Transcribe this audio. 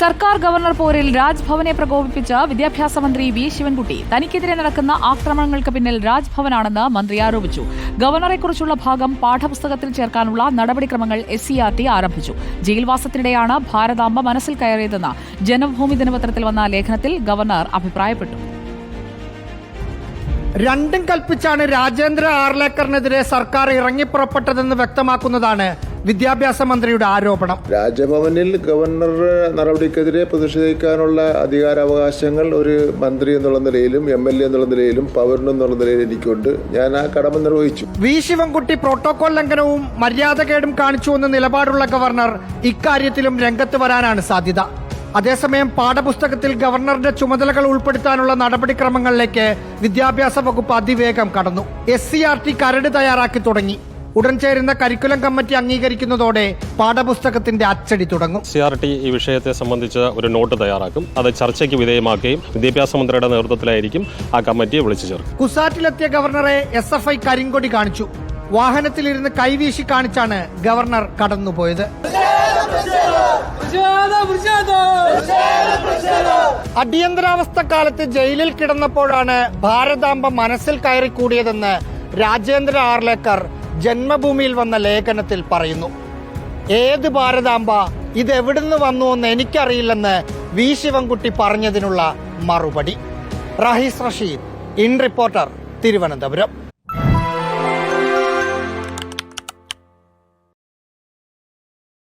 സർക്കാർ ഗവർണർ പോരിൽ രാജ്ഭവനെ പ്രകോപിപ്പിച്ച വിദ്യാഭ്യാസ മന്ത്രി വി ശിവൻകുട്ടി തനിക്കെതിരെ നടക്കുന്ന ആക്രമണങ്ങൾക്ക് പിന്നിൽ രാജ്ഭവനാണെന്ന് മന്ത്രി ആരോപിച്ചു. ഗവർണറെക്കുറിച്ചുള്ള ഭാഗം പാഠപുസ്തകത്തിൽ ചേർക്കാനുള്ള നടപടിക്രമങ്ങൾ എസ് സി ആർ ടി ആരംഭിച്ചു. ജയിൽവാസത്തിനിടെയാണ് ഭാരതാംബ മനസ്സിൽ കയറിയതെന്ന് ജനഭൂമി ദിനപത്രത്തിൽ വന്ന ലേഖനത്തിൽ ഗവർണർ അഭിപ്രായപ്പെട്ടു. രണ്ടും കൽപ്പിച്ചാണ് രാജേന്ദ്ര ആർലേക്കറിനെതിരെ സർക്കാർ ഇറങ്ങിപ്പുറപ്പെട്ടതെന്ന് വ്യക്തമാക്കുന്നതാണ് വിദ്യാഭ്യാസ മന്ത്രിയുടെ ആരോപണം. രാജ്ഭവനിൽ ഗവർണർ നടപടിക്കെതിരെ പ്രതിഷേധിക്കാനുള്ള അധികാരാവകാശങ്ങൾ ഒരു മന്ത്രി എന്നുള്ള നിലയിലും എം എൽ എ എന്നുള്ള നിലയിലും പൗരനെന്നുള്ള നിലയിലും എനിക്കുണ്ട്. ഞാൻ ആ കടമ നിർവഹിച്ചു. വി ശിവൻകുട്ടി പ്രോട്ടോകോൾ ലംഘനവും മര്യാദകേടും എന്ന നിലപാടുള്ള ഗവർണർ ഇക്കാര്യത്തിലും രംഗത്ത് വരാനാണ് സാധ്യത. അതേസമയം പാഠപുസ്തകത്തിൽ ഗവർണറുടെ ചുമതലകൾ ഉൾപ്പെടുത്താനുള്ള നടപടിക്രമങ്ങളിലേക്ക് വിദ്യാഭ്യാസ വകുപ്പ് അതിവേഗം കടന്നു. എസ് സി ആർ ടി കരട് തയ്യാറാക്കി തുടങ്ങി. ഉടൻ ചേരുന്ന കരിക്കുലം കമ്മിറ്റി അംഗീകരിക്കുന്നതോടെ പാഠപുസ്തകത്തിന്റെ അച്ചടി തുടങ്ങും. സി ആർ ടി ഈ വിഷയത്തെ സംബന്ധിച്ച് ഒരു നോട്ട് തയ്യാറാക്കും. അത് ചർച്ചയ്ക്ക് വിധേയമാക്കുകയും വിദ്യാഭ്യാസ മന്ത്രിയുടെ നേതൃത്വത്തിലായിരിക്കും ആ കമ്മിറ്റിയെ വിളിച്ചു ചേർക്കും. കുസാറ്റിലെത്തിയ ഗവർണറെ എസ് എഫ് ഐ കരിങ്കൊടി കാണിച്ചു. വാഹനത്തിലിരുന്ന് കൈവീശി കാണിച്ചാണ് ഗവർണർ കടന്നുപോയത്. അടിയന്തരാവസ്ഥ കാലത്ത് ജയിലിൽ കിടന്നപ്പോഴാണ് ഭാരതാംബ മനസ്സിൽ കയറി കൂടിയതെന്ന് രാജേന്ദ്ര ആർലേക്കർ ജന്മഭൂമിയിൽ വന്ന ലേഖനത്തിൽ പറയുന്നു ഏത് ഭാരതാംബ ഇത് എവിടുന്ന് വന്നു എന്ന് എനിക്കറിയില്ലെന്ന് വി. ശിവൻകുട്ടി പറഞ്ഞതിനുള്ള മറുപടി. Rahees Rasheed in reporter Thiruvananthapuram.